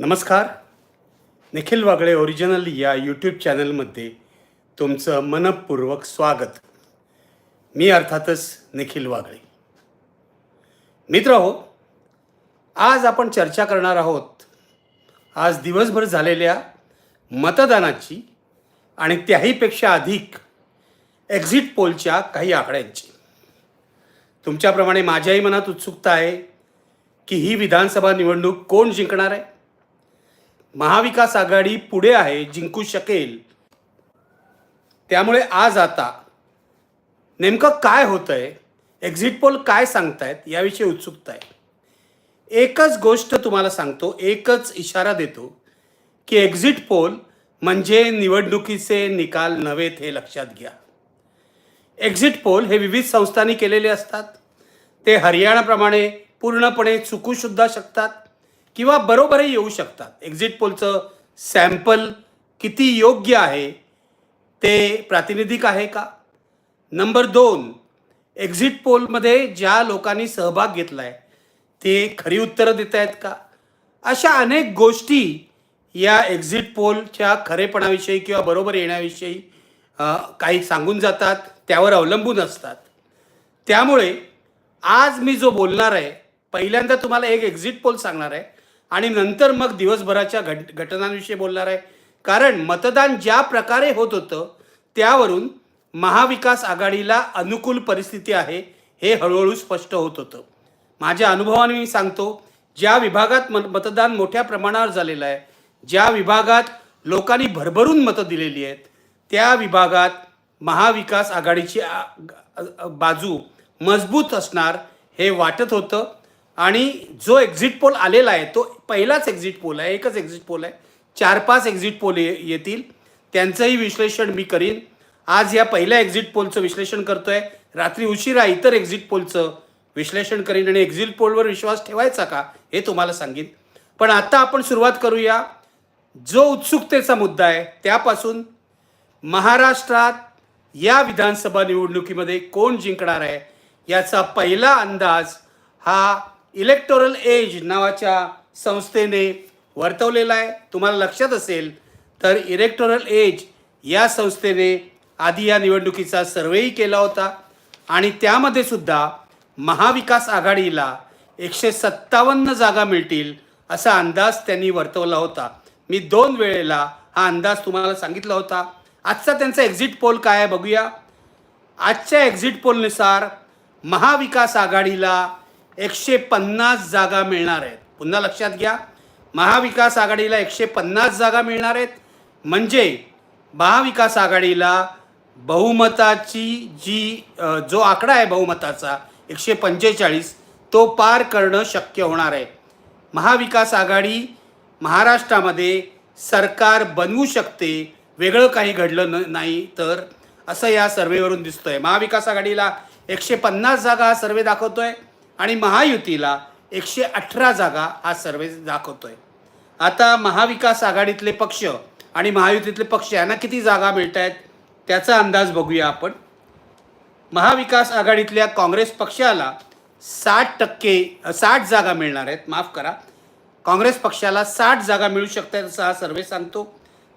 नमस्कार. निखिल वागळे ओरिजिनल या यूट्यूब चॅनलमध्ये तुमचं मनपूर्वक स्वागत. मी अर्थातच निखिल वागळे. मित्र हो आज आपण चर्चा करणार आहोत आज दिवसभर झालेल्या मतदानाची आणि त्याहीपेक्षा अधिक एक्झिट पोलच्या काही आकड्यांची. तुमच्याप्रमाणे माझ्याही मनात उत्सुकता आहे की ही विधानसभा निवडणूक कोण जिंकणार आहे? महाविकास आघाडी पुढे आहे जिंकू शकेल. त्यामुळे आज आता नेमकं काय होतं आहे एक्झिट पोल काय सांगतायत याविषयी उत्सुकता आहे. एकच गोष्ट तुम्हाला सांगतो एकच इशारा देतो की एक्झिट पोल म्हणजे निवडणुकीचे निकाल नव्हेत हे लक्षात घ्या. एक्झिट पोल हे विविध संस्थांनी केलेले असतात. ते हरियाणाप्रमाणे पूर्णपणे चुकूसुद्धा शकतात. किंवा बरोबरही येऊ शकतात. एक्झिट पोलचं सॅम्पल किती योग्य आहे ते प्रातिनिधिक आहे का? नंबर दोन एक्झिट पोलमध्ये ज्या लोकांनी सहभाग घेतला आहे ते खरी उत्तरं देत आहेत का? अशा अनेक गोष्टी या एक्झिट पोलच्या खरेपणाविषयी किंवा बरोबर येण्याविषयी काही सांगून जातात त्यावर अवलंबून असतात. त्यामुळे आज मी जो बोलणार आहे पहिल्यांदा तुम्हाला एक एक्झिट पोल सांगणार आहे. आणि नंतर मग दिवसभराच्या घट घटनांविषयी बोलणार आहे. कारण मतदान ज्या प्रकारे होत होतं त्यावरून महाविकास आघाडीला अनुकूल परिस्थिती आहे हे हळूहळू स्पष्ट होत होतं. माझ्या अनुभवाने मी सांगतो ज्या विभागात मत मतदान मोठ्या प्रमाणावर झालेलं आहे ज्या विभागात लोकांनी भरभरून मतं दिलेली आहेत त्या विभागात महाविकास आघाडीची बाजू मजबूत असणार हे वाटत होतं. आणि जो एक्झिट पोल आलेला आहे तो पहिलाच एक्झिट पोल आहे एकच एक्झिट पोल आहे. चार पाच एक्झिट पोल ये येतील. त्यांचंही विश्लेषण मी करीन. आज या पहिल्या एक्झिट पोलचं विश्लेषण करतो आहे रात्री उशिरा इतर एक्झिट पोलचं विश्लेषण करीन. आणि एक्झिट पोलवर विश्वास ठेवायचा का हे तुम्हाला सांगेन. पण आता आपण सुरुवात करूया. जो उत्सुकतेचा मुद्दा आहे त्यापासून महाराष्ट्रात या विधानसभा निवडणुकीमध्ये कोण जिंकणार आहे याचा पहिला अंदाज हा इलेक्टोरल एज नावाच्या संस्थेने वर्तवलेला आहे. तुम्हाला लक्षात असेल तर इलेक्टोरल एज या संस्थेने आधी या निवडणुकीचा सर्वेही केला होता. आणि त्यामध्ये सुद्धा महाविकास आघाडीला एकशे सत्तावन्न जागा मिळतील असा अंदाज त्यांनी वर्तवला होता. मी दोन वेळेला हा अंदाज तुम्हाला सांगितला होता. आजचा त्यांचा एक्झिट पोल काय आहे बघूया. आजच्या एक्झिट पोलनुसार महाविकास आघाडीला एकशे पन्नास जागा मिळणार आहेत. पुन्हा लक्षात घ्या महाविकास आघाडीला एकशे पन्नास जागा मिळणार आहेत. म्हणजे महाविकास आघाडीला बहुमताची जी जो आकडा आहे बहुमताचा एकशे पंचेचाळीस तो पार करणं शक्य होणार आहे. महाविकास आघाडी महाराष्ट्रामध्ये सरकार बनवू शकते वेगळं काही घडलं न नाही तर असं या सर्वेवरून दिसतंय. महाविकास आघाडीला एकशे पन्नास जागा हा सर्वे दाखवतोय. आणि महायुतीला एकशे अठरा जागा हा सर्वे दाखवतोय. आता महाविकास आघाडीतले पक्ष आणि महायुतीतले पक्ष यांना किती जागा मिळत आहेत त्याचा अंदाज बघूया आपण. महाविकास आघाडीतल्या काँग्रेस पक्षाला साठ टक्के साठ जागा मिळणार आहेत. माफ करा. काँग्रेस पक्षाला साठ जागा मिळू शकतात असं हा सर्वे सांगतो.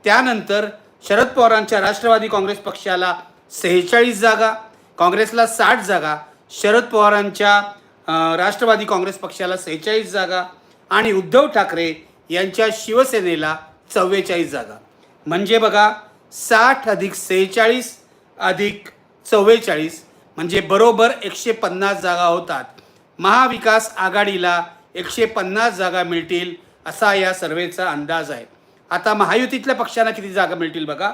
त्यानंतर शरद पवारांच्या राष्ट्रवादी काँग्रेस पक्षाला सेहेचाळीस जागा काँग्रेसला साठ जागा शरद पवारांच्या राष्ट्रवादी काँग्रेस पक्षाला सेहेचाळीस जागा आणि उद्धव ठाकरे यांच्या शिवसेनेला चव्वेचाळीस जागा. म्हणजे बघा साठ अधिक सेहेचाळीस अधिक चव्वेचाळीस म्हणजे बरोबर एकशे पन्नास जागा होतात. महाविकास आघाडीला एकशे पन्नास जागा मिळतील असा या सर्वेचा अंदाज आहे. आता महायुतीतल्या पक्षांना किती जागा मिळतील बघा?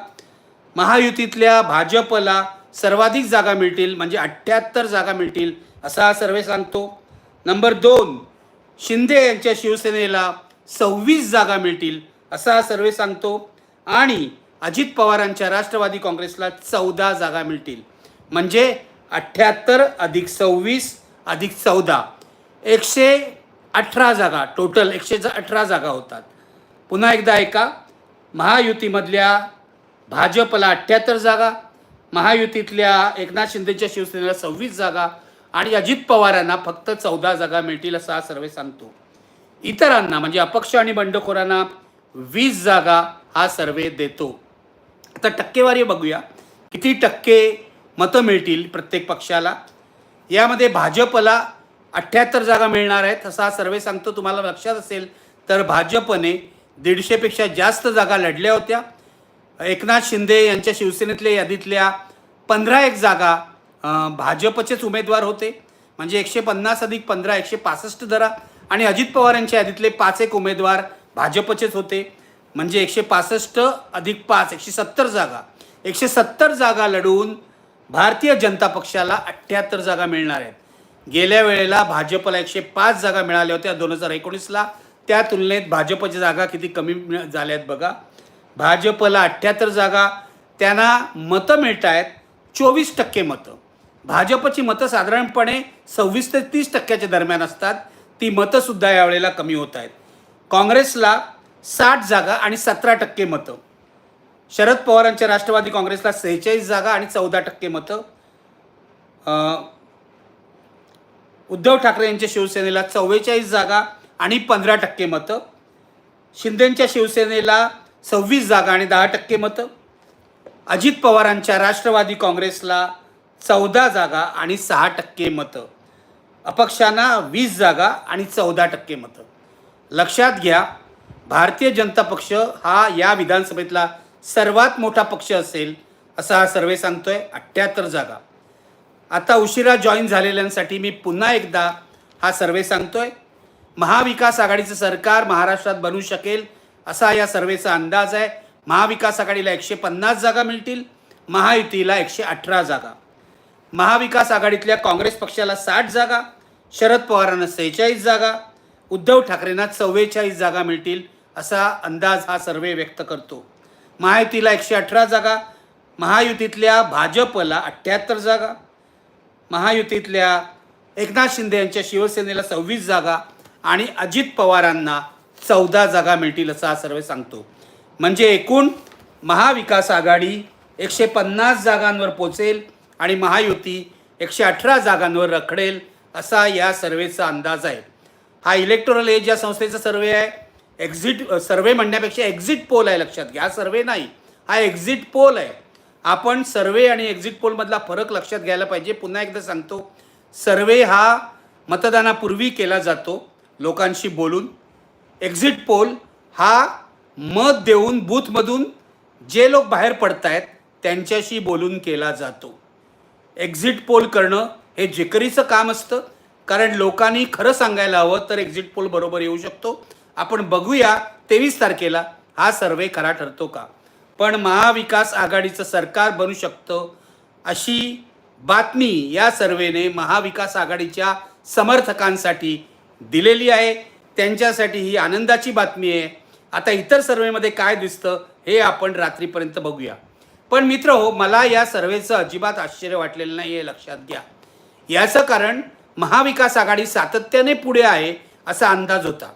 महायुतीतल्या भाजपला सर्वाधिक जागा मिळतील म्हणजे अठ्ठ्याहत्तर जागा मिळतील. असा सर्वे सांगतो. नंबर दोन शिंदे यांच्या शिवसेनेला सव्वीस जागा मिळतील असा सर्वे सांगतो. आणि अजित पवारांच्या राष्ट्रवादी काँग्रेसला चौदा जागा मिळतील. म्हणजे अठ्ठ्याहत्तर अधिक सव्वीस अधिक चौदा. एकशे अठरा जागा टोटल एकशे अठरा जागा होतात. पुन्हा एकदा ऐका. महायुतीमधल्या भाजपला अठ्ठ्याहत्तर जागा महायुतीतल्या एकनाथ शिंदेच्या शिवसेनेला सव्वीस जागा आणि अजित पवारांना फक्त चौदा जागा मिळतील असं हा सर्वे सांगतो. इतरांना म्हणजे अपक्ष आणि बंडखोरांना वीस जागा हा सर्वे देतो. आता टक्केवारी बघूया किती टक्के मतं मिळतील प्रत्येक पक्षाला. यामध्ये भाजपला अठ्ठ्याहत्तर जागा मिळणार आहेत असा हा सर्वे सांगतो. तुम्हाला लक्षात असेल तर भाजपने दीडशेपेक्षा जास्त जागा लढल्या होत्या. एकनाथ शिंदे यांच्या शिवसेनेतल्या यादीतल्या पंधरा एक जागा भाजपचेच उमेदवार होते. म्हणजे एकशे पन्नास अधिक पंधरा एकशे पासष्ट धरा आणि अजित पवार यांच्या यादीतले पाच एक उमेदवार भाजपचेच होते. म्हणजे एकशे पासष्ट अधिक पाच एकशे सत्तर जागा. एकशे सत्तर जागा लढवून भारतीय जनता पक्षाला अठ्ठ्याहत्तर जागा मिळणार आहेत. गेल्या वेळेला भाजपला एकशे पाच जागा मिळाल्या होत्या दोन हजार एकोणीसला. त्या तुलनेत भाजपच्या जागा किती कमी मिळ- झाल्या आहेत बघा. भाजपला अठ्ठ्याहत्तर जागा त्यांना मतं मिळत आहेत चोवीस टक्के मतं. भाजपची मतं साधारणपणे सव्वीस ते तीस टक्क्याच्या दरम्यान असतात. ती मतंसुद्धा यावेळेला कमी होत आहेत. काँग्रेसला साठ जागा आणि सतरा टक्के मतं. शरद पवारांच्या राष्ट्रवादी काँग्रेसला सेहेचाळीस जागा आणि चौदा टक्के मतं. उद्धव ठाकरे यांच्या शिवसेनेला चव्वेचाळीस जागा आणि पंधरा टक्के मतं. शिंदेंच्या शिवसेनेला सव्वीस जागा आणि दहा टक्के मतं. अजित पवारांच्या राष्ट्रवादी काँग्रेसला चौदा जागा आणि सहा टक्के मतं. अपक्षांना वीस जागा आणि चौदा टक्के मतं. लक्षात घ्या भारतीय जनता पक्ष हा या विधानसभेतला सर्वात मोठा पक्ष असेल असा हा सर्वे सांगतोय अठ्ठ्याहत्तर जागा. आता उशिरा जॉईन झालेल्यांसाठी मी पुन्हा एकदा हा सर्वे सांगतोय. महाविकास आघाडीचं सरकार महाराष्ट्रात बनू शकेल असा या सर्वेचा अंदाज आहे. महाविकास आघाडीला एकशे पन्नास जागा मिळतील महायुतीला एकशे अठरा जागा. महाविकास आघाडीतल्या काँग्रेस पक्षाला साठ जागा शरद पवारांना सेहेचाळीस जागा उद्धव ठाकरेंना चव्वेचाळीस जागा मिळतील असा अंदाज हा सर्वे व्यक्त करतो. महायुतीला एकशे अठरा जागा महायुतीतल्या भाजपला अठ्ठ्याहत्तर जागा महायुतीतल्या एकनाथ शिंदे यांच्या शिवसेनेला सव्वीस जागा आणि अजित पवारांना चौदा जागा मिळतील असा हा सर्वे सांगतो. म्हणजे एकूण महाविकास आघाडी एकशे पन्नास जागांवर पोचेल आणि महायुती एकशे अठरा जागांवर रखडेल असा या सर्वेचा अंदाज आहे. हा इलेक्टोरल एज या संस्थेचा सर्वे आहे. एक्झिट सर्वे म्हणण्यापेक्षा एक्झिट पोल आहे लक्षात घ्या. हा सर्वे नाही हा एक्झिट पोल आहे. आपण सर्वे आणि एक्झिट पोलमधला फरक लक्षात घ्यायला पाहिजे. पुन्हा एकदा सांगतो सर्वे हा मतदानापूर्वी केला जातो लोकांशी बोलून. एक्झिट पोल हा मत देऊन बूथमधून जे लोक बाहेर पडत आहेत त्यांच्याशी बोलून केला जातो. एक्झिट पोल करणं हे जिकरीचं काम असतं. कारण लोकांनी खरं सांगायला हवं तर एक्झिट पोल बरोबर येऊ शकतो. आपण बघूया तेवीस तारखेला हा सर्वे खरा ठरतो का? पण महाविकास आघाडीचं सरकार बनू शकतं अशी बातमी या सर्वेने महाविकास आघाडीच्या समर्थकांसाठी दिलेली आहे. त्यांच्यासाठी ही आनंदाची बातमी आहे. आता इतर सर्वेमध्ये काय दिसतं हे आपण रात्रीपर्यंत बघूया. पण मित्र हो मला या सर्वेचं अजिबात आश्चर्य वाटलेलं नाही हे लक्षात घ्या. याचं कारण महाविकास आघाडी सातत्याने पुढे आहे असा अंदाज होता.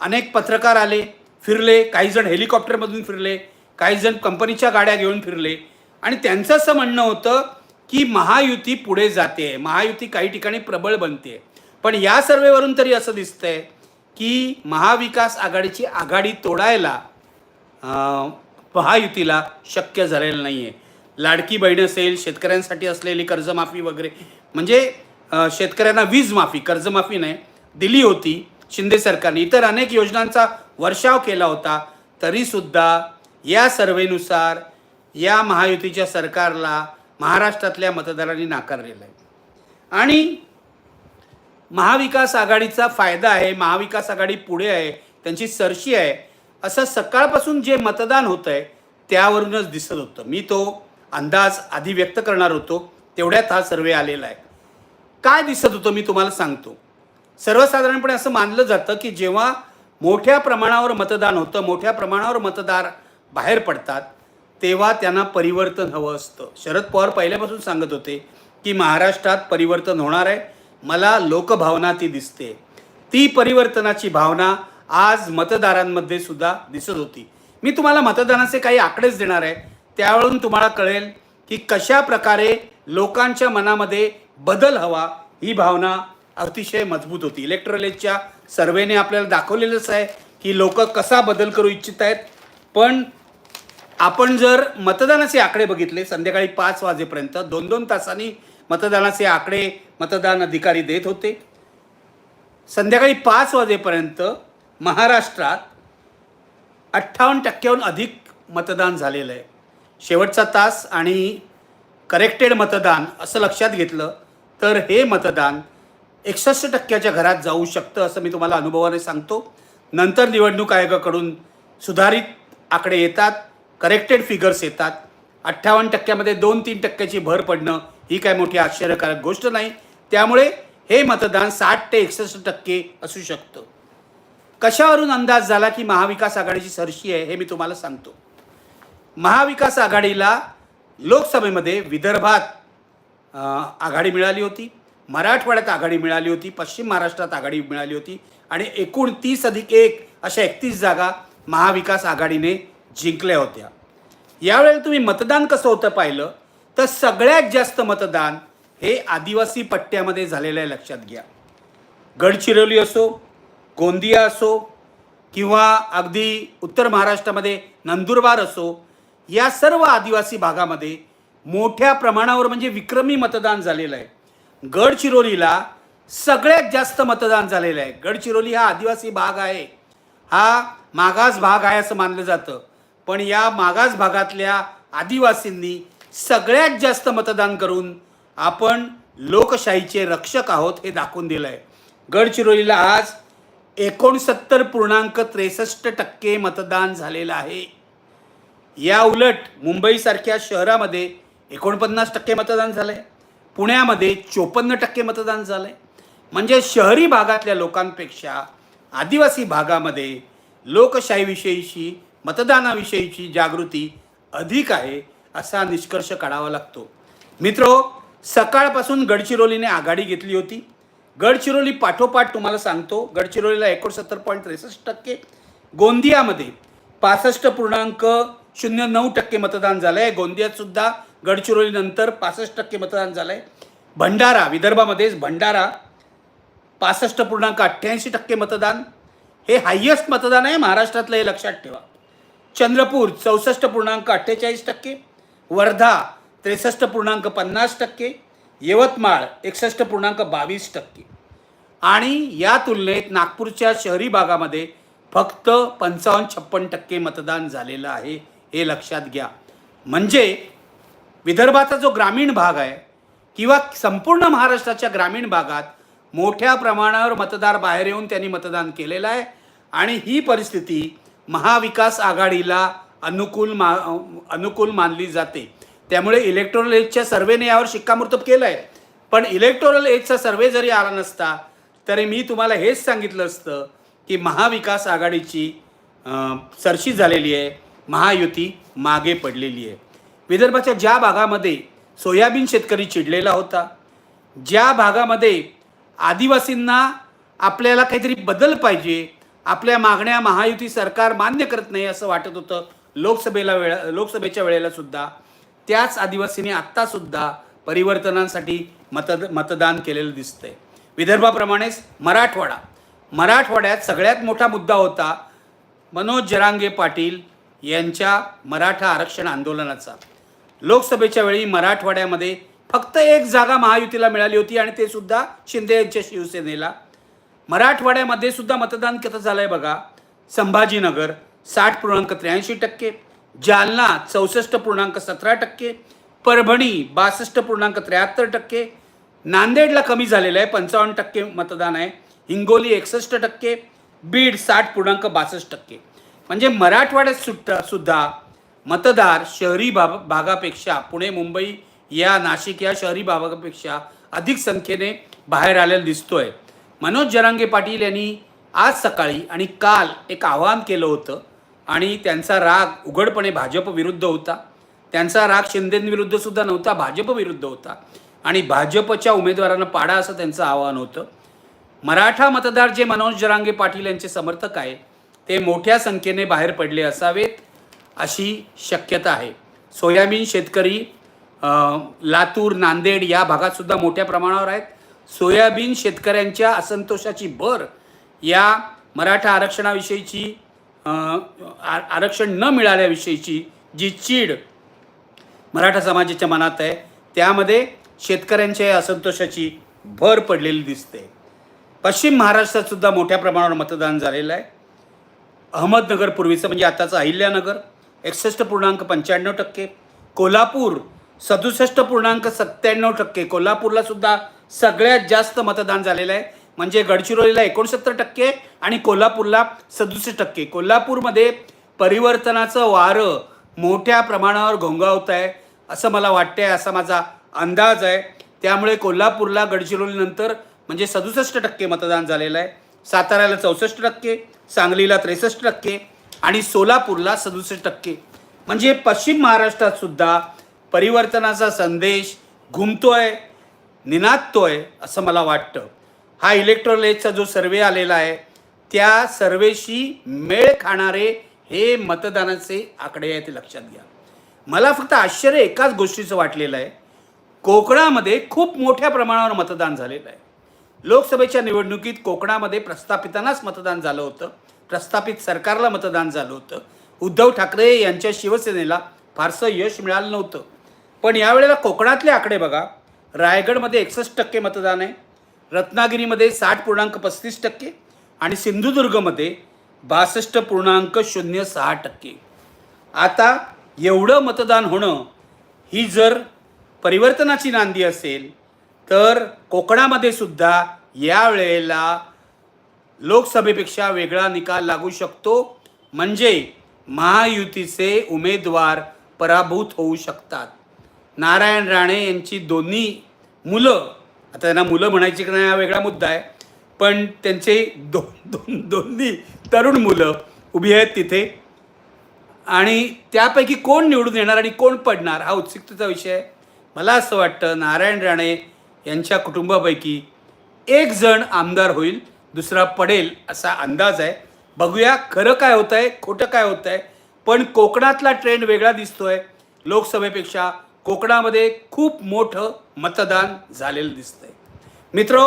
अनेक पत्रकार आले फिरले काही जण हेलिकॉप्टरमधून फिरले काही जण कंपनीच्या गाड्या घेऊन फिरले. आणि त्यांचं असं म्हणणं होतं की महायुती पुढे जाते महायुती काही ठिकाणी प्रबळ बनते. पण या सर्वेवरून तरी असं दिसतंय की महाविकास आघाडीची आघाडी तोडायला महायुतीला शक्य झालेलं नाही आहे लाडकी बहीण असेल शेतकऱ्यांसाठी असलेली कर्जमाफी वगैरे. म्हणजे शेतकऱ्यांना वीज माफी कर्जमाफी नाही. दिली होती शिंदे सरकारने. इतर अनेक योजनांचा वर्षाव केला होता. तरीसुद्धा या सर्वेनुसार या महायुतीच्या सरकारला महाराष्ट्रातल्या मतदारांनी नाकारलेलं आहे. आणि महाविकास आघाडीचा फायदा आहे महाविकास आघाडी पुढे आहे त्यांची सरशी आहे. असं सकाळपासून जे मतदान होतं आहे त्यावरूनच दिसत होतं. मी तो अंदाज आधी व्यक्त करणार होतो तेवढ्यात हा सर्वे आलेला आहे. काय दिसत होतं मी तुम्हाला सांगतो. सर्वसाधारणपणे असं मानलं जातं की जेव्हा मोठ्या प्रमाणावर मतदान होतं मोठ्या प्रमाणावर मतदार बाहेर पडतात तेव्हा त्यांना परिवर्तन हवं असतं. शरद पवार पहिल्यापासून सांगत होते की महाराष्ट्रात परिवर्तन होणार आहे. मला लोकभावना ती दिसते. ती परिवर्तनाची भावना आज मतदारांमध्ये सुद्धा दिसत होती. मी तुम्हाला मतदानाचे काही आकडेच देणार आहे. त्यावरून तुम्हाला कळेल की कशा प्रकारे लोकांच्या मनामध्ये बदल हवा ही भावना अतिशय मजबूत होती. इलेक्ट्रोलेजच्या सर्वेने आपल्याला दाखवलेलंच आहे की लोक कसा बदल करू इच्छित आहेत. पण आपण जर मतदानाचे आकडे बघितले संध्याकाळी पाच वाजेपर्यंत दोन दोन तासांनी मतदानाचे आकडे मतदान अधिकारी देत होते. संध्याकाळी पाच वाजेपर्यंत महाराष्ट्रात अठ्ठावन्न टक्क्याहून अधिक मतदान झालेलं आहे. शेवटचा तास आणि करेक्टेड मतदान असं लक्षात घेतलं तर हे मतदान एकसष्ट टक्क्याच्या घरात जाऊ शकतं असं मी तुम्हाला अनुभवाने सांगतो. नंतर निवडणूक आयोगाकडून सुधारित आकडे येतात करेक्टेड फिगर्स येतात. अठ्ठावन्न टक्क्यामध्ये दोन तीन टक्क्याची भर पडणं ही काय मोठी आश्चर्यकारक गोष्ट नाही. त्यामुळे हे मतदान साठ ते एकसष्ट टक्के असू शकतं. कशावरून अंदाज झाला की महाविकास आघाडीची सरशी आहे हे मी तुम्हाला सांगतो. महाविकास आघाडीला लोकसभेमध्ये विदर्भात आघाडी मिळाली होती मराठवाड्यात आघाडी मिळाली होती पश्चिम महाराष्ट्रात आघाडी मिळाली होती आणि एकूण तीस अधिक एक अशा एकतीस जागा महाविकास आघाडीने जिंकल्या होत्या. यावेळेला तुम्ही मतदान कसं होतं पाहिलं? तर सगळ्यात जास्त मतदान हे आदिवासी पट्ट्यामध्ये झालेलं आहे लक्षात घ्या. गडचिरोली असो गोंदिया असो किंवा अगदी उत्तर महाराष्ट्रामध्ये नंदुरबार असो या सर्व आदिवासी भागामध्ये मोठ्या प्रमाणावर म्हणजे विक्रमी मतदान झालेलं आहे. गडचिरोलीला सगळ्यात जास्त मतदान झालेलं आहे. गडचिरोली हा आदिवासी भाग आहे. हा मागास भाग आहे असं मानलं जातं. पण या मागास भागातल्या आदिवासींनी सगळ्यात जास्त मतदान करून आपण लोकशाहीचे रक्षक आहोत हे दाखवून दिलं आहे गडचिरोलीला आज एकोणसत्तर पूर्णांक त्रेसष्ट टक्के मतदान झालेलं आहे. या उलट मुंबईसारख्या शहरामध्ये एकोणपन्नास टक्के मतदान झालं आहे पुण्यामध्ये चोपन्न टक्के मतदान झालं आहे म्हणजे शहरी भागातल्या लोकांपेक्षा आदिवासी भागामध्ये लोकशाहीविषयीची मतदानाविषयीची जागृती अधिक आहे असा निष्कर्ष काढावा लागतो. मित्रो सकाळपासून गडचिरोलीने आघाडी घेतली होती. गडचिरोली पाठोपाठ तुम्हाला सांगतो. गडचिरोलीला एकोणसत्तर पॉईंट त्रेसष्ट टक्के गोंदियामध्ये पासष्ट पूर्णांक शून्य नऊ टक्के मतदान झालं आहे गोंदियातसुद्धा गडचिरोलीनंतर पासष्ट टक्के मतदान झालं आहे भंडारा विदर्भामध्येच भंडारा पासष्ट पूर्णांक अठ्ठ्याऐंशी टक्के मतदान. हे हायेस्ट मतदान आहे महाराष्ट्रातलं हे लक्षात ठेवा. चंद्रपूर चौसष्ट पूर्णांक अठ्ठेचाळीस टक्के. वर्धा त्रेसष्ट पूर्णांक पन्नास टक्के. यवतमाळ एकसष्ट पूर्णांक बावीस टक्के. आणि या तुलनेत नागपूरच्या शहरी भागामध्ये फक्त पंचावन्न छप्पन टक्के मतदान झालेलं आहे हे लक्षात घ्या. म्हणजे विदर्भाचा जो ग्रामीण भाग आहे किंवा संपूर्ण महाराष्ट्राच्या ग्रामीण भागात मोठ्या प्रमाणावर मतदार बाहेर येऊन त्यांनी मतदान केलेलं आहे आणि ही परिस्थिती महाविकास आघाडीला अनुकूल मा अनुकूल मानली जाते. त्यामुळे इलेक्ट्रॉनल एजच्या सर्वेने यावर शिक्कामोर्तब केलं आहे पण इलेक्ट्रॉनल एजचा सर्वे जरी आला नसता तरी मी तुम्हाला हेच सांगितलं असतं की महाविकास आघाडीची अं, सरशी झालेली आहे महायुती मागे पडलेली आहे. विदर्भाच्या ज्या भागामध्ये सोयाबीन शेतकरी चिडलेला होता ज्या भागामध्ये आदिवासींना आपल्याला काहीतरी बदल पाहिजे आपल्या मागण्या महायुती सरकार मान्य करत नाही असं वाटत होतं लोकसभेला वेळा लोकसभेच्या वेळेला सुद्धा त्याच आदिवासींनी आत्तासुद्धा परिवर्तनांसाठी मतद मतदान केलेलं दिसतंय. विदर्भाप्रमाणेच मराठवाडा. मराठवाड्यात सगळ्यात मोठा मुद्दा होता मनोज जरांगे पाटील यांच्या मराठा आरक्षण आंदोलनाचा. लोकसभेच्या वेळी मराठवाड्यामध्ये फक्त एक जागा महायुतीला मिळाली होती आणि ते सुद्धा शिंदे यांच्या शिवसेनेला. मराठवाड्यामध्ये सुद्धा मतदान कसं झालं आहे बघा? संभाजीनगर साठ पूर्णांक त्र्याऐंशी टक्के. जालना चौसष्ट पूर्णांक सतरा टक्के परभणी बासष्ट पूर्णांक त्र्याहत्तर टक्के नांदेडला कमी झालेलं आहे पंचावन्न टक्के मतदान आहे हिंगोली एकसष्ट टक्के बीड साठ पूर्णांक बासष्ट टक्के. म्हणजे मराठवाड्यात सुद्धा सुद्धा मतदार शहरी भाग भागापेक्षा पुणे मुंबई या नाशिक या शहरी भागापेक्षा अधिक संख्येने बाहेर आलेला दिसतोय. मनोज जरांगे पाटील यांनी आज सकाळी आणि काल एक आवाहन केलं होतं आणि त्यांचा राग उघडपणे भाजप विरुद्ध होता. त्यांचा राग शिंदेविरुद्ध सुद्धा नव्हता भाजप विरुद्ध होता. आणि भाजपच्या उमेदवारांना पाडा असं त्यांचं आवाहन होतं. मराठा मतदार जे मनोज जरांगे पाटील यांचे समर्थक आहे ते मोठ्या संख्येने बाहेर पडले असावेत अशी शक्यता आहे. सोयाबीन शेतकरी लातूर नांदेड या भागात सुद्धा मोठ्या प्रमाणावर आहेत. सोयाबीन शेतकऱ्यांच्या असंतोषाची भर या मराठा आरक्षणाविषयीची आरक्षण न मिळाल्याविषयीची जी चीड मराठा समाजाच्या मनात आहे त्यामध्ये शेतकऱ्यांच्या असंतोषाची भर पडलेली दिसते. पश्चिम महाराष्ट्रात सुद्धा मोठ्या प्रमाणावर मतदान झालेलं आहे. अहमदनगर पूर्वीचं म्हणजे आताचं अहिल्यानगर एकसष्ट पूर्णांक पंच्याण्णव टक्के. कोल्हापूर सदुसष्ट पूर्णांक सत्त्याण्णव टक्के. कोल्हापूरला सुद्धा सगळ्यात जास्त मतदान झालेलं आहे. म्हणजे गडचिरोलीला एकोणसत्तर टक्के आणि कोल्हापूरला सदुसष्ट टक्के. कोल्हापूरमध्ये परिवर्तनाचं वारं मोठ्या प्रमाणावर घोंगावत आहे असं मला वाटतंय असा माझा अंदाज आहे. त्यामुळे कोल्हापूरला गडचिरोलीनंतर म्हणजे सदुसष्ट टक्के मतदान झालेलं आहे. साताऱ्याला चौसष्ट टक्के सांगलीला त्रेसष्ट टक्के आणि सोलापूरला सदुसष्ट टक्के. म्हणजे पश्चिम महाराष्ट्रात सुद्धा परिवर्तनाचा संदेश घुमतोय निनादतोय असं मला वाटतं. हा इलेक्ट्रोलेजचा जो सर्वे आलेला आहे त्या सर्वेशी मेळ खाणारे हे मतदानाचे आकडे आहेत ते लक्षात घ्या. मला फक्त आश्चर्य एकाच गोष्टीचं वाटलेलं आहे. कोकणामध्ये खूप मोठ्या प्रमाणावर मतदान झालेलं आहे. लोकसभेच्या निवडणुकीत कोकणामध्ये प्रस्थापितांनाच मतदान झालं होतं. प्रस्थापित सरकारला मतदान झालं होतं. उद्धव ठाकरे यांच्या शिवसेनेला फारसं यश मिळालं नव्हतं. पण यावेळेला कोकणातले आकडे बघा. रायगडमध्ये एकसष्ट टक्के मतदान आहे. रत्नागिरीमध्ये साठ पूर्णांक पस्तीस टक्के आणि सिंधुदुर्गमध्ये बासष्ट पूर्णांक शून्य सहा टक्के. आता एवढं मतदान होणं ही जर परिवर्तनाची नांदी असेल तर कोकणामध्ये सुद्धा यावेळेला लोकसभेपेक्षा वेगळा निकाल लागू शकतो. म्हणजे महायुतीचे उमेदवार पराभूत होऊ शकतात. नारायण राणे यांची दोन्ही मुलं आता त्यांना मुलं म्हणायची की नाही हा वेगळा मुद्दा आहे. पण त्यांचे दोन दोन दोन्ही तरुण मुलं उभी आहेत तिथे. आणि त्यापैकी कोण निवडून येणार आणि कोण पडणार हा उत्सुकतेचा विषय आहे. मला असं वाटतं नारायण राणे यांच्या कुटुंबापैकी एक जण आमदार होईल दुसरा पडेल असा अंदाज आहे. बघूया खरं काय होतं आहे खोटं काय होतं आहे पण कोकणातला ट्रेंड वेगळा दिसतो आहे लोकसभेपेक्षा कोकणामध्ये खूप मोठं मतदान झालेलं दिसतंय. मित्रो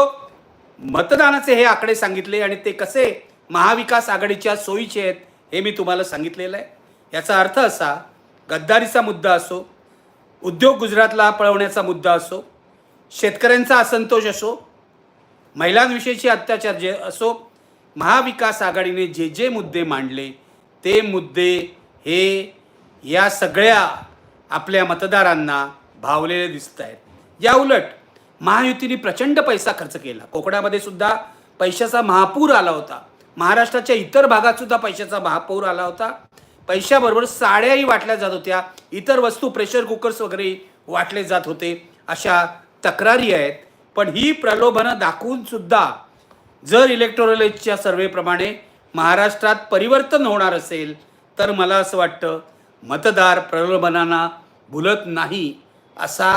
मतदानाचे हे आकडे सांगितले आणि ते कसे महाविकास आघाडीच्या सोयीचे आहेत हे मी तुम्हाला सांगितलेलं आहे. याचा अर्थ असा गद्दारीचा मुद्दा असो उद्योग गुजरातला पळवण्याचा मुद्दा असो शेतकऱ्यांचा असंतोष असो महिलांविषयीचे अत्याचार जे असो महाविकास आघाडीने जे जे मुद्दे मांडले ते मुद्दे हे या सगळ्या आपल्या मतदारांना भावलेले दिसत आहेत या उलट महायुतीने प्रचंड पैसा खर्च केला. कोकणामध्ये सुद्धा पैशाचा महापूर आला होता. महाराष्ट्राच्या इतर भागात सुद्धा पैशाचा महापूर आला होता. पैशाबरोबर साड्याही वाटल्या जात होत्या. इतर वस्तू प्रेशर कुकर्स वगैरे वाटले जात होते. अशा तक्रारी आहेत. पण ही प्रलोभनं दाखवून सुद्धा जर इलेक्ट्रोलेजच्या सर्वेप्रमाणे महाराष्ट्रात परिवर्तन होणार असेल तर मला असं वाटतं मतदार प्रलोभनांना भुलत नाही असा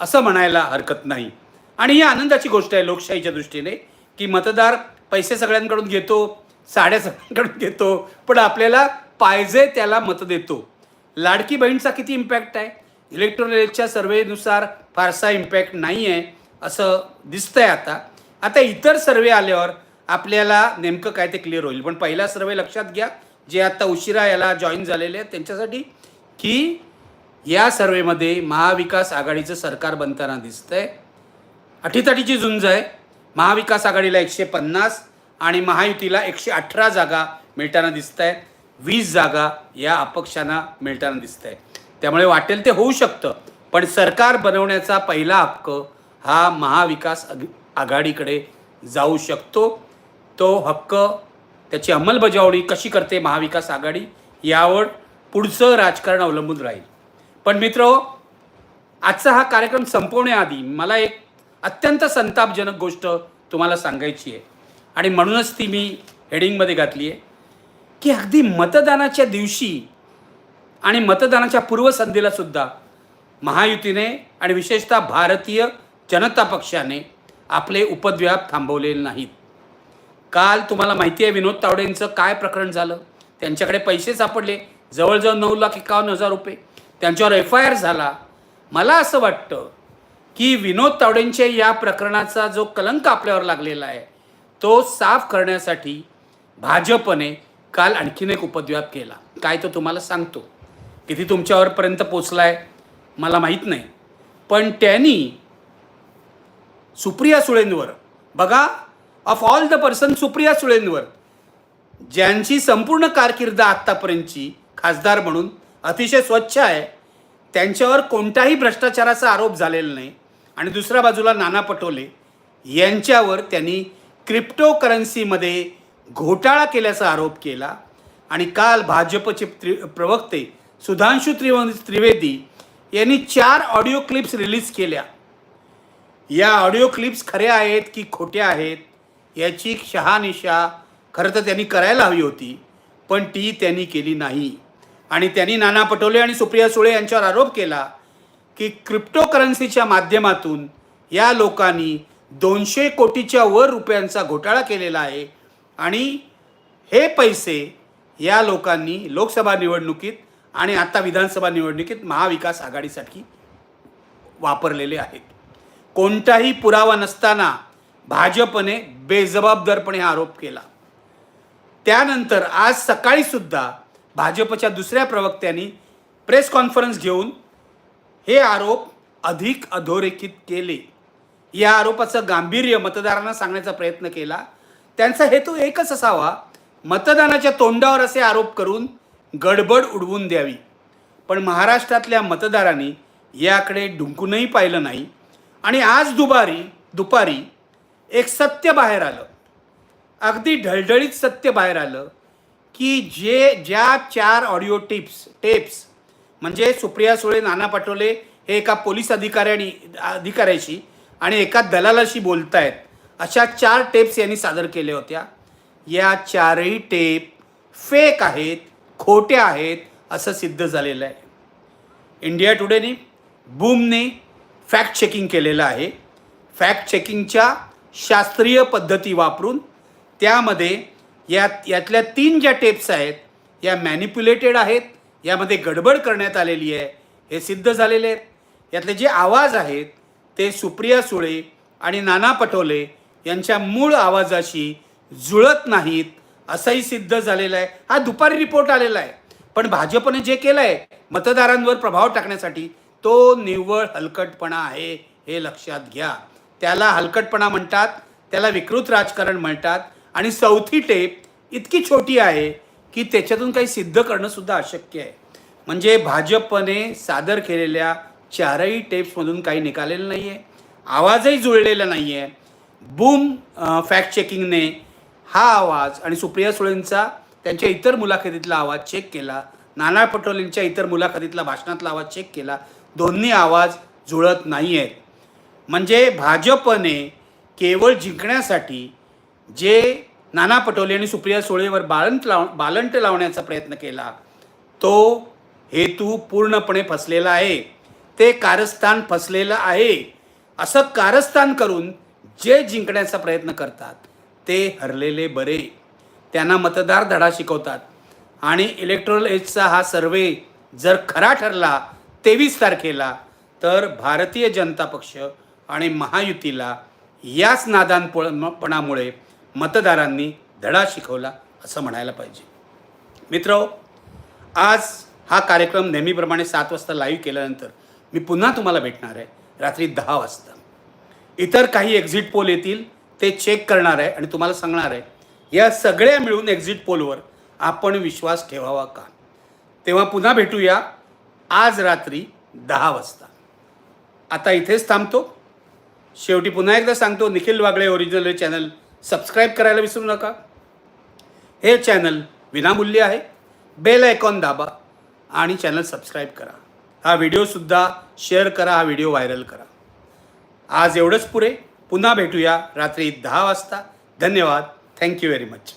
असं म्हणायला हरकत नाही. आणि ही आनंदाची गोष्ट आहे लोकशाहीच्या दृष्टीने की मतदार पैसे सगळ्यांकडून घेतो साड्या सगळ्यांकडून घेतो पण आपल्याला पाहिजे त्याला मत देतो. लाडकी बहीणचा किती इम्पॅक्ट आहे? इलेक्ट्रॉनिकच्या सर्वेनुसार फारसा इम्पॅक्ट नाही आहे असं दिसतं आहे आता. आता इतर सर्वे आल्यावर आपल्याला नेमकं काय ते क्लिअर होईल. पण पहिला सर्वे लक्षात घ्या जे आता उशिरा याला जॉईन झालेले आहेत त्यांच्यासाठी की या सर्वेमध्ये महाविकास आघाडीचं सरकार बनताना दिसतंय. अटीतटीची झुंज आहे. महाविकास आघाडीला एकशे पन्नास आणि महायुतीला एकशे अठरा जागा मिळताना दिसत आहेत वीस जागा या अपक्षांना मिळताना दिसत आहे त्यामुळे वाटेल ते होऊ शकतं पण सरकार बनवण्याचा पहिला हक्क हा महाविकास आघाडीकडे जाऊ शकतो. तो हक्क त्याची अंमलबजावणी कशी करते महाविकास आघाडी यावर पुढचं राजकारण अवलंबून राहील. पण मित्र आजचा हा कार्यक्रम संपवण्याआधी मला एक अत्यंत संतापजनक गोष्ट तुम्हाला सांगायची आहे. आणि म्हणूनच ती मी हेडिंगमध्ये घातली आहे की अगदी मतदानाच्या दिवशी आणि मतदानाच्या पूर्वसंध्येला सुद्धा महायुतीने आणि विशेषतः भारतीय जनता पक्षाने आपले उपद्व्याप थांबवलेले नाहीत. काल तुम्हाला माहिती आहे विनोद तावडेंचं काय प्रकरण झालं? त्यांच्याकडे पैसे सापडले. जवळजवळ नऊ लाख एकावन्न हजार रुपये. त्यांच्यावर एफ आय आर झाला. मला असं वाटतं की विनोद तावडेंच्या या प्रकरणाचा जो कलंक आपल्यावर लागलेला आहे तो साफ करण्यासाठी भाजपने काल आणखीन एक उपद्व्याप केला. काय तो तुम्हाला सांगतो? किती तुमच्यावरपर्यंत पोचलाय? मला माहीत नाही. पण त्यांनी सुप्रिया सुळेंवर बघा of all the person Supriya सुळेंवर ज्यांची संपूर्ण कारकीर्द आत्तापर्यंतची खासदार म्हणून अतिशय स्वच्छ आहे त्यांच्यावर कोणताही भ्रष्टाचाराचा आरोप झालेला नाही. आणि दुसऱ्या बाजूला नाना पटोले यांच्यावर त्यांनी क्रिप्टो करन्सीमध्ये घोटाळा केल्याचा आरोप केला. आणि काल भाजपचे त्रि प्रवक्ते सुधांशू त्रिव त्रिवेदी यांनी चार ऑडिओ क्लिप्स रिलीज केल्या. या ऑडिओ क्लिप्स खऱ्या आहेत की खोट्या आहेत? याची शहानिशा खरं तर त्यांनी करायला हवी होती पण ती त्यांनी केली नाही. आणि त्यांनी नाना पटोले आणि सुप्रिया सुळे यांच्यावर आरोप केला की क्रिप्टो करन्सीच्या माध्यमातून या लोकांनी दोनशे कोटीच्या वर रुपयांचा घोटाळा केलेला आहे आणि हे पैसे या लोकांनी लोकसभा निवडणुकीत आणि आता विधानसभा निवडणुकीत महाविकास आघाडीसाठी वापरलेले आहेत. कोणताही पुरावा नसताना भाजपने बेजबाबदारपणे आरोप केला. त्यानंतर आज सकाळी सुद्धा भाजपच्या दुसऱ्या प्रवक्त्यांनी प्रेस कॉन्फरन्स घेऊन हे आरोप अधिक अधोरेखित केले. या आरोपाचं गांभीर्य मतदारांना सांगण्याचा प्रयत्न केला. त्यांचा हेतू एकच असावा मतदानाच्या तोंडावर असे आरोप करून गडबड उडवून द्यावी. पण महाराष्ट्रातल्या मतदारांनी याकडे ढुंकूनही पाहिलं नाही. आणि आज दुपारी दुपारी एक सत्य बाहेर आलं. अगदी ढळढळीत सत्य बाहेर आलं की जे ज्या चार ऑडिओ टिप्स टेप्स म्हणजे सुप्रिया सुळे नाना पटोले हे एका पोलीस अधिकाऱ्यानी अधिकाऱ्याशी आणि एका दलालाशी बोलतायत अशा चार टेप्स यांनी सादर केल्या होत्या. या चारही टेप फेक आहेत खोट्या आहेत असं सिद्ध झालेलं आहे. इंडिया टुडेने बूमने फॅक्ट चेकिंग केलेलं आहे. फॅक्ट चेकिंगच्या शास्त्रीय पद्धती वापरून त्यामध्ये या यातल्या तीन ज्या टेप्स आहेत या मॅनिप्युलेटेड आहेत यामध्ये गडबड करण्यात आलेली आहे हे सिद्ध झालेले आहेत. यातले जे आवाज आहेत ते सुप्रिया सुळे आणि नाना पटोले यांच्या मूळ आवाजाशी जुळत नाहीत असंही सिद्ध झालेलं आहे. हा दुपारी रिपोर्ट आलेला आहे. पण भाजपने जे केलं आहे मतदारांवर प्रभाव टाकण्यासाठी तो निव्वळ हलकटपणा आहे हे लक्षात घ्या. त्याला हलकटपणा म्हणतात त्याला विकृत राजकारण म्हणतात आणि चौथी टेप इतकी छोटी आहे की त्याच्यातून काही सिद्ध करणंसुद्धा अशक्य आहे. म्हणजे भाजपने सादर केलेल्या चारही टेप्समधून काही निकालेलं नाही आहे आवाजही जुळलेला नाही आहे बूम फॅक्ट चेकिंगने हा आवाज आणि सुप्रिया सुळेंचा त्यांच्या इतर मुलाखतीतला आवाज चेक केला नाना पटोलेंच्या इतर मुलाखतीतला भाषणातला आवाज चेक केला दोन्ही आवाज जुळत नाही आहेत म्हणजे भाजपने केवळ जिंकण्यासाठी जे नाना पटोले आणि सुप्रिया सुळेवर बाळंट लाव बालंट लावण्याचा प्रयत्न केला तो हेतू पूर्णपणे फसलेला आहे. ते कारस्थान फसलेलं आहे. असं कारस्थान करून जे जिंकण्याचा प्रयत्न करतात ते हरलेले बरे. त्यांना मतदार धडा शिकवतात. आणि इलेक्ट्रोल एजचा हा सर्वे जर खरा ठरला तेवीस तारखेला तर भारतीय जनता पक्ष आणि महायुतीला याच नादानपणामुळे मतदारांनी धडा शिकवला असं म्हणायला पाहिजे. मित्र आज हा कार्यक्रम नेहमीप्रमाणे सात वाजता लाईव्ह केल्यानंतर मी पुन्हा तुम्हाला भेटणार आहे रात्री दहा वाजता. इतर काही एक्झिट पोल येतील ते चेक करणार आहे आणि तुम्हाला सांगणार आहे या सगळ्या मिळून एक्झिट पोलवर आपण विश्वास ठेवावा का? तेव्हा पुन्हा भेटूया आज रात्री दहा वाजता. आता इथेच थांबतो. शेवटी पुन्हा एकदा सांगतो निखिल वागळे ओरिजिनल हे चॅनल सबस्क्राईब करायला विसरू नका. हे चॅनल विनामूल्य आहे. बेल आयकॉन दाबा आणि चॅनल सबस्क्राईब करा. हा व्हिडिओसुद्धा शेअर करा हा व्हिडिओ व्हायरल करा. आज एवढंच पुरे पुन्हा भेटूया रात्री दहा वाजता. धन्यवाद. Thank you very much